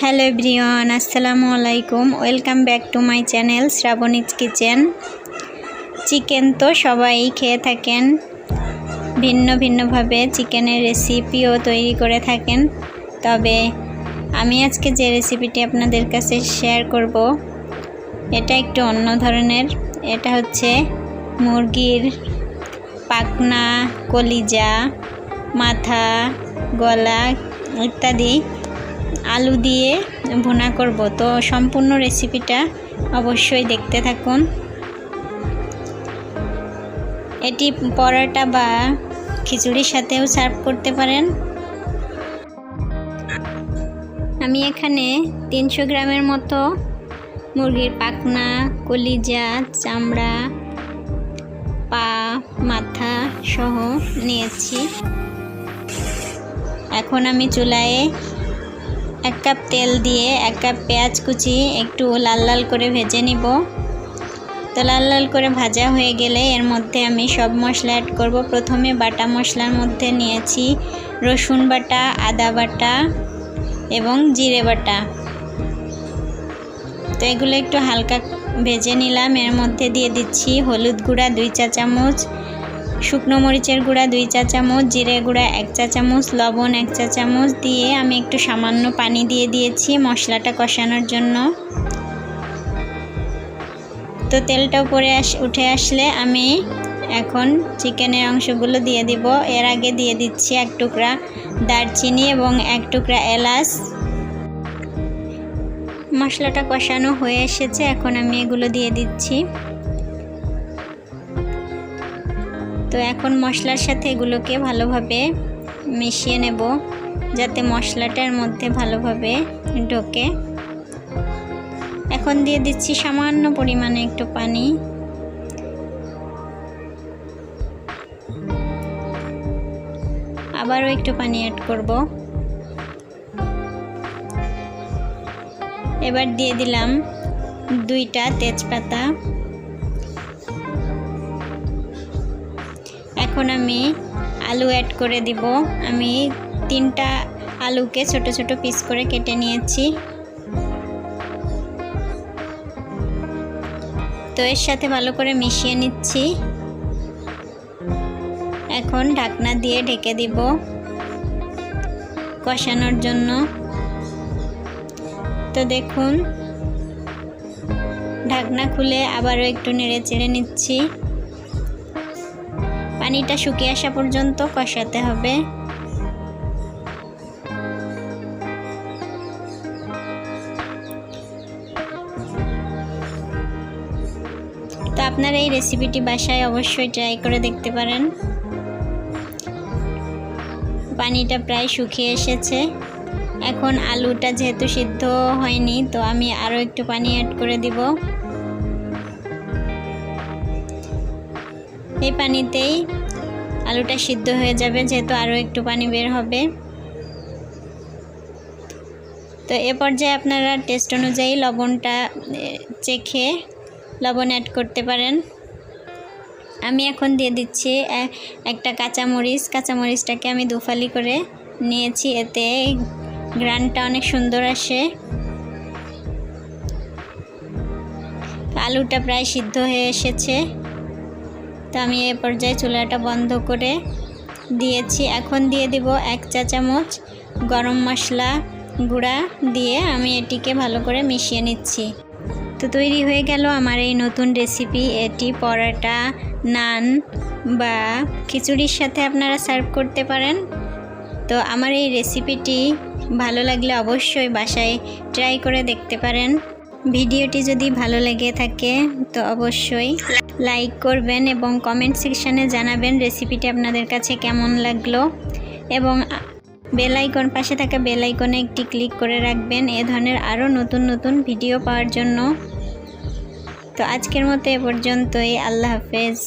Hello everyone, আসসালামু আলাইকুম। Welcome back to my channel Shrabani's kitchen. Chicken তো সবাই খেয়ে থাকেন, ভিন্ন ভিন্নভাবে চিকেনের রেসিপিও তৈরি করে থাকেন। তবে আমি আজকে যে রেসিপিটি আপনাদের কাছে শেয়ার করব, এটা একটু অন্য ধরনের। এটা হচ্ছে মুরগির পাকনা, কলিজা, মাথা, গলা ইত্যাদি। আলু দিয়ে ভুনা করব। তো সম্পূর্ণ রেসিপিটা অবশ্যই দেখতে থাকুন। এটি পরোটা বা খিচুড়ির সাথেও সার্ভ করতে পারেন। আমি এখানে তিনশো গ্রামের মতো মুরগির পাখনা, কলিজা, চামড়া, পা, মাথা সহ নিয়েছি। এখন আমি চুলায় এক কাপ তেল দিয়ে এক কাপ পেঁয়াজ কুচি একটু লাল লাল করে ভেজে নিব। তো লাল লাল করে ভাজা হয়ে গেলে এর মধ্যে আমি সব মশলা অ্যাড করব। প্রথমে বাটা মশলার মধ্যে নিয়েছি রসুন বাটা, আদা বাটা এবং জিরে বাটা। তো এগুলো একটু হালকা ভেজে নিলাম। এর মধ্যে দিয়ে দিচ্ছি হলুদ গুঁড়া দুই চা চামচ শুকনো মরিচের গুঁড়া দুই চা চামচ, জিরে গুঁড়া এক চা চামচ, লবণ এক চা চামচ দিয়ে আমি একটু সামান্য পানি দিয়ে দিয়েছি মশলাটা কষানোর জন্য। তো তেলটা উপরে আস, উঠে আসলে আমি এখন চিকেনের অংশগুলো দিয়ে দিব। এর আগে দিয়ে দিচ্ছি এক টুকরা দারচিনি এবং এক টুকরা এলাচ। মশলাটা কষানো হয়ে এসেছে, এখন আমি এগুলো দিয়ে দিচ্ছি। তো এখন মশলার সাথে এগুলোকে ভালোভাবে মিশিয়ে নেব, যাতে মশলাটার মধ্যে ভালোভাবে ঢোকে। এখন দিয়ে দিচ্ছি সামান্য পরিমাণে একটু পানি। আবারও একটু পানি অ্যাড করব। এবার দিয়ে দিলাম দুইটা তেজপাতা। এখন আমি আলু অ্যাড করে দিব। আমি তিনটা আলুকে ছোট ছোট পিস করে কেটে নিয়েছি। তো এর সাথে ভালো করে মিশিয়ে নিচ্ছি। এখন ঢাকনা দিয়ে ঢেকে দিব কষানোর জন্য। তো দেখুন, ঢাকনা খুলে আবারও একটু নেড়ে চেড়ে নিচ্ছি। পানিটা শুকিয়ে আসা পর্যন্ত কষাতে হবে। তো আপনারা এই রেসিপিটি বাসায় অবশ্যই ট্রাই করে দেখতে পারেন। পানিটা প্রায় শুকিয়ে এসেছে। এখন আলুটা যেহেতু সিদ্ধ হয়নি, তো আমি আরও একটু পানি অ্যাড করে দিব। এই পানিতেই আলুটা সিদ্ধ হয়ে যাবে, যেহেতু আরও একটু পানি বের হবে। তো এ পর্যায়ে আপনারা টেস্ট অনুযায়ী লবণটা চেখে লবণ অ্যাড করতে পারেন। আমি এখন দিয়ে দিচ্ছি একটা কাঁচামরিচ। কাঁচামরিচটাকে আমি দুফালি করে নিয়েছি, এতে গ্রানটা অনেক সুন্দর আসে। আলুটা প্রায় সিদ্ধ হয়ে এসেছে। আমি এ পর্যায়ে চুলাটা বন্ধ করে দিয়েছি। এখন দিয়ে দিব এক চা চামচ গরম মশলা গুঁড়া দিয়ে আমি এটিকে ভালো করে মিশিয়ে নিচ্ছি। তো তৈরি হয়ে গেল আমার এই নতুন রেসিপি। এটি পরোটা, নান বা খিচুড়ির সাথে আপনারা সার্ভ করতে পারেন। তো আমার এই রেসিপিটি ভালো লাগলে অবশ্যই বাসায় ট্রাই করে দেখতে পারেন। ভিডিওটি যদি ভালো লেগে থাকে, তো অবশ্যই লাইক করবেন এবং কমেন্ট সেকশানে জানাবেন রেসিপিটি আপনাদের কাছে কেমন লাগল। এবং বেলাইকন পাশে থাকা বেলাইকনে একটি ক্লিক করে রাখবেন, এ ধরনের আরও নতুন নতুন ভিডিও পাওয়ার জন্য। তো আজকের মতো এ পর্যন্তই, আল্লাহ হাফেজ।